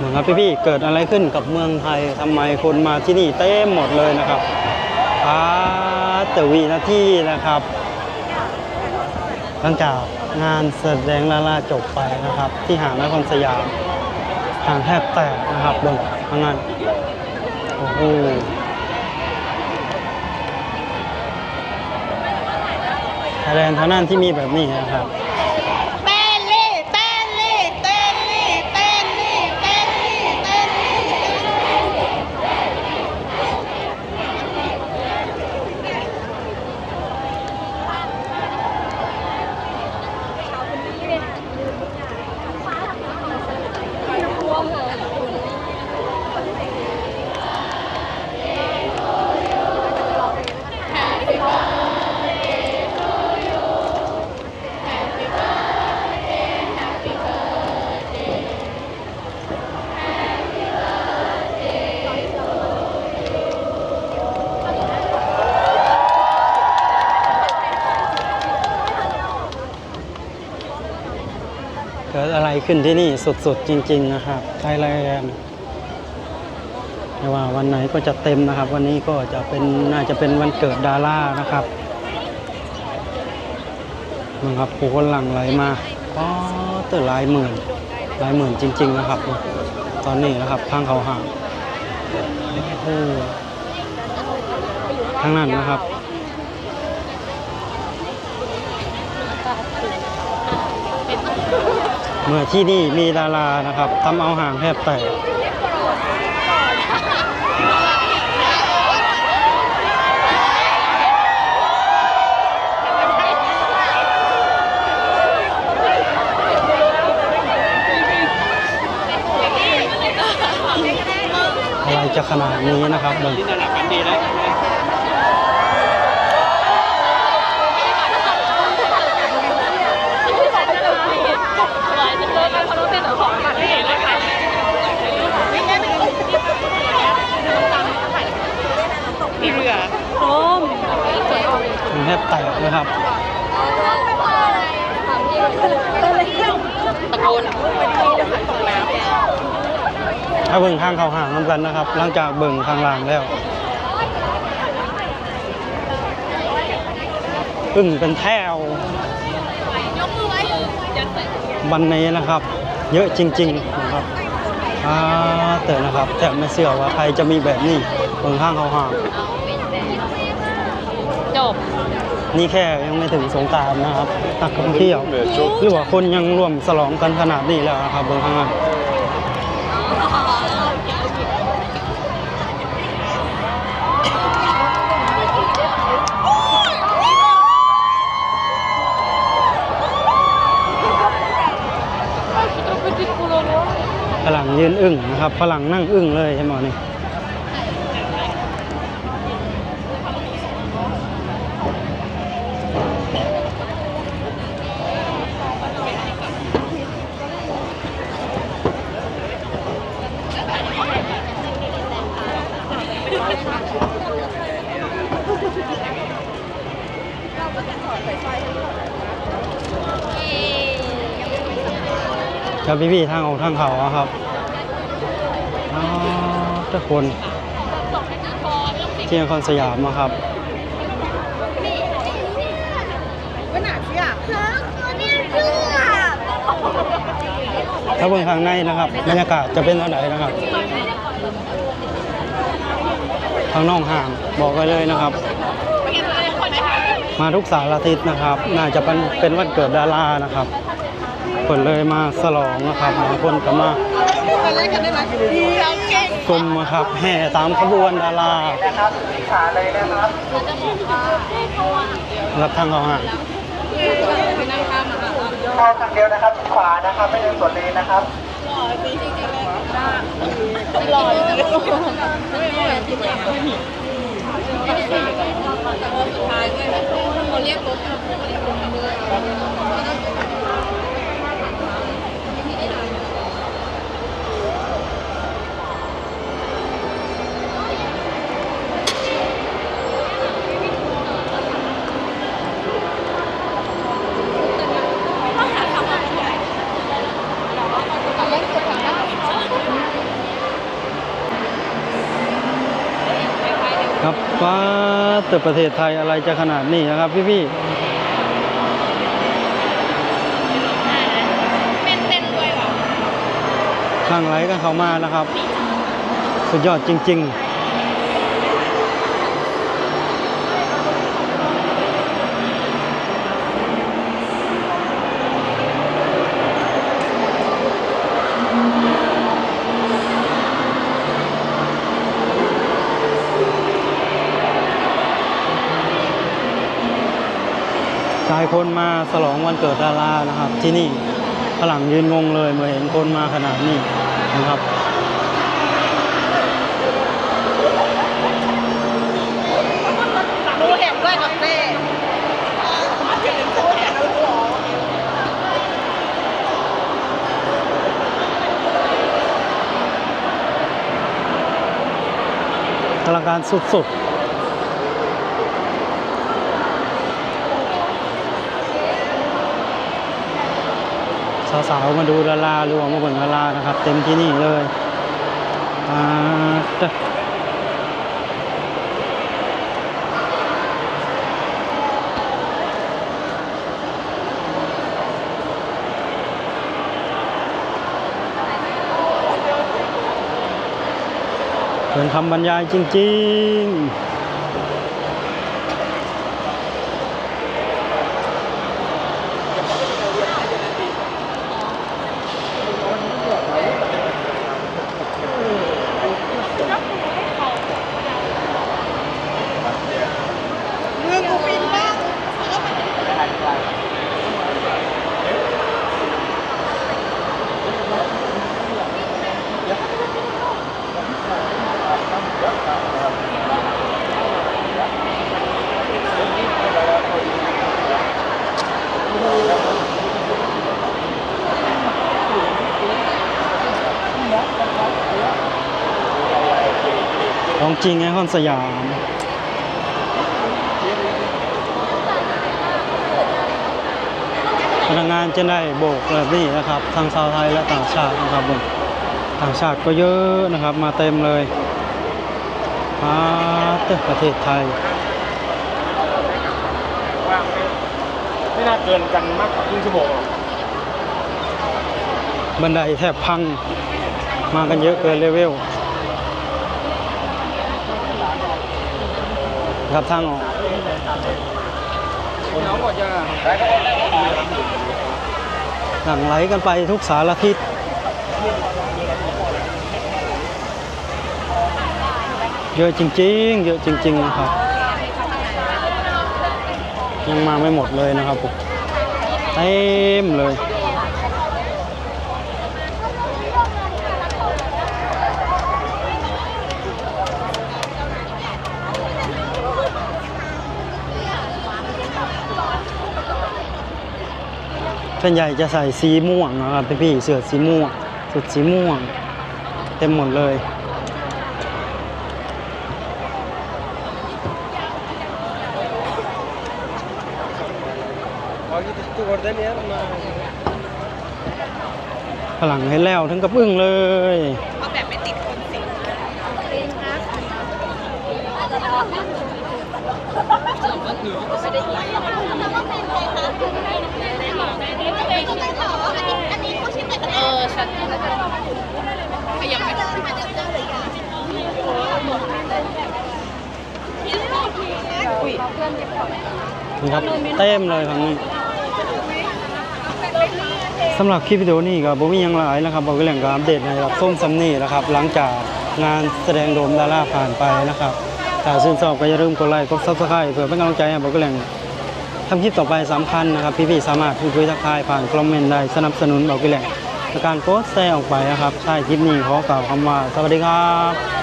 เหมือนครับพี่ๆเกิดอะไรขึ้นกับเมืองไทยทำไมคนมาที่นี่เต็มหมดเลยนะครับอาแต่วีนาที่นะครับหลังจากงานแสดงลาลาจบไปนะครับ ที่หางนครสยามหางแทบแตกนะครับเบิ่งทางานโอ้โหไทยแลนด์ท่านั้นที่มีแบบนี้นะครับ เต้นลี่เต้นลี่เต้นลี่เต้นลี่เต้นลี่เต้นลี่ เกิดอะไรขึ้นที่นี่สุดๆจริง ๆ นะครับไทยแลนด์ไม่ว่าวันไหนก็จะเต็มนะครับ วันนี้ก็จะเป็นน่าจะเป็นวันเกิดดารานะครับนะครับผู้คนหลั่งไหลมาก็เตือหลายหมื่นลายหมื่นจริง ๆ นะครับ ตอนนี้นะครับทางเขาห่างโอ้างนั้นนะครับ เมื่อที่นี่มีดารานะครับทำเอาห่างแทบแตกอะไรจะขนาดนี้นะครับเบิ่ง กันเพราะต้องเต้นของค่ะที่เห็นเลยค่ะพี่เรือโอ้มถึงแทบแตกเลยครับตะโกนถ้าเบิ่งทางเขาห่างน้ำกันนะครับ หลังจากเบิ่งทางล่างแล้วอึ้งเป็นแถว วันนี้นะครับ เยอะจริง ๆ นะครับอ่าแต่นะครับแต่ไม่เชื่อว่าใครจะมีแบบนี้เบิ่งข้างเขาห่างจบ นี่แค่ยังไม่ถึงสงกรารนะครับนักท่องเที่ยว หรือว่าคนยังร่วมฉลองกันขนาดนี้แล้วนะครับเบิ่งข้าง ฝรั่งยืนอึ้งนะครับฝรั่งนั่งอึ้งเลยใช่ไหมนี่ ครับพี่ๆทางออกทางเขาอะครับอ๋อทุกคนที่นครสยามนะครับว่าหนาเชี่ยฮะเนี่ยเชื่อถ้าเบิ่งข้างในนะครับบรรยากาศจะเป็นเท่าไหร่นะครับข้างนอกห่างบอกไว้เลยนะครับ มาทุกสารอาทิตย์นะครับ น่าจะเป็นเป็นวันเกิดดารานะครับ คนเลยมาสลองนะครับบางคนก็มามาเล่นกันได้ไหมเราเก่งกลุ่มนะครับแห่ตามขบวนดารารับทางเขาห่างเข้าทางเดียวนะครับขวานะครับไม่เดินสวนเลนนะครับหล่อเลยไม่ไม่จริงๆสุดท้ายเว้ยคนเรียกปุ๊บคนเรียกปุ๊บเลย ว้าแต่ประเทศไทยอะไรจะขนาดนี้นะครับพี่พี่เป็นเต้นด้วยว่ะๆข้างไหลกันเขามานะครับ สุดยอดจริง ๆ คนมาฉลองวันเกิดดารานะครับ ที่นี่ฝรั่งยืนงงเลยเมื่อเห็นคนมาขนาดนี้นะครับดูเห็นด้วยกับเต้อลังการสุดๆ สาวๆมาดูดาราหรือว่ามาเบิ่งดารานะครับ เต็มที่นี่เลยอ่าจ้ะเป็นคำบรรยายจริง ๆ ริงไอคอนสยาม พนักงานจะได้โบกแบบนี้นะครับ ทั้งชาวไทยและต่างชาตินะครับผมต่างชาติก็เยอะนะครับ มาเต็มเลยมาเต็มประเทศไทย ไม่น่าเกินกันมากกว่าครึ่งชั่วโมงหรอกบันไดแทบพัง มากันเยอะเกินเลเวล ครับทางออกหลั่งไหลกันไปทุกสารทิศเยอะจริงๆ เยอะจริงๆนะครับ ยังมาไม่หมดเลยนะครับผมเต็มเลย ส่วนใหญ่จะใส่สีม่วงนะครับพี่เสื้อสีม่วงสุดสีม่วง เต็มหมดเลยพลังให้แล้วถึงกับอึ้งเลยเอาแบบไม่ติดคนสิ เออฉันก็ยังไม่ได้นี่ครับเต็มเลยครั้งนี้สำหรับคลิปวิดีโอนี้ก็บ่มียังหลายนะครับบอกก็เรื่องการอัปเดตในรับส้มซัมนี่นะครับ หลังจากงานแสดงโดมดาราผ่านไปนะครับถ้าชื่นชอบก็อย่าลืมกดไลค์กดซับสไครต์เพื่อเป็นกำลังใจให้บอกก็เรื่อง ทำคลิปต่อไปสำคัญนะครับ พี่ๆสามารถพูดคุยทักทายผ่านคอมเมนต์ได้สนับสนุนบอกก็เรื่งการโพสต์แชร์ออกไปนะครับใช่คลิปนี้ขอกล่าวคำว่า สวัสดีครับ